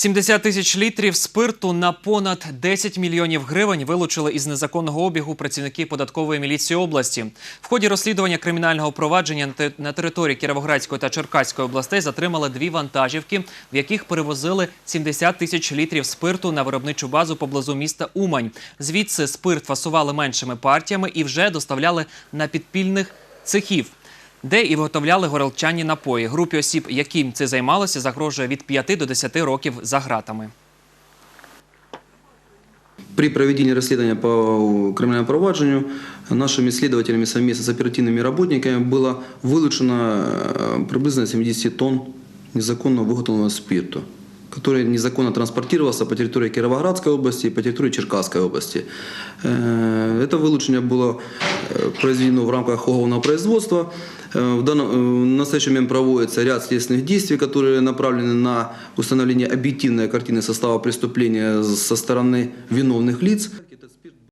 70 тисяч літрів спирту на понад 10 мільйонів гривень вилучили із незаконного обігу працівники податкової міліції області. В ході розслідування кримінального провадження на території Кіровоградської та Черкаської областей затримали дві вантажівки, в яких перевозили 70 тисяч літрів спирту на виробничу базу поблизу міста Умань. Звідси спирт фасували меншими партіями і вже доставляли на підпільних цехів де і виготовляли горелчані напої. Групі осіб, яким це займалося, загрожує від 5 до 10 років за ґратами. При проведении расследования по криминальному проваджению нашими следователями совместно с оперативными работниками было вылучено э, приблизно 70 тонн незаконно выготовленного спирту, который незаконно транспортировался по территории Кировоградской области и по территории Черкасской области. Э, Это вылучение было э, произведено в рамках уголовного производства. Э, В, данном, э, в настоящий момент проводится ряд следственных действий, которые направлены на установление объективной картины состава преступления со стороны виновных лиц.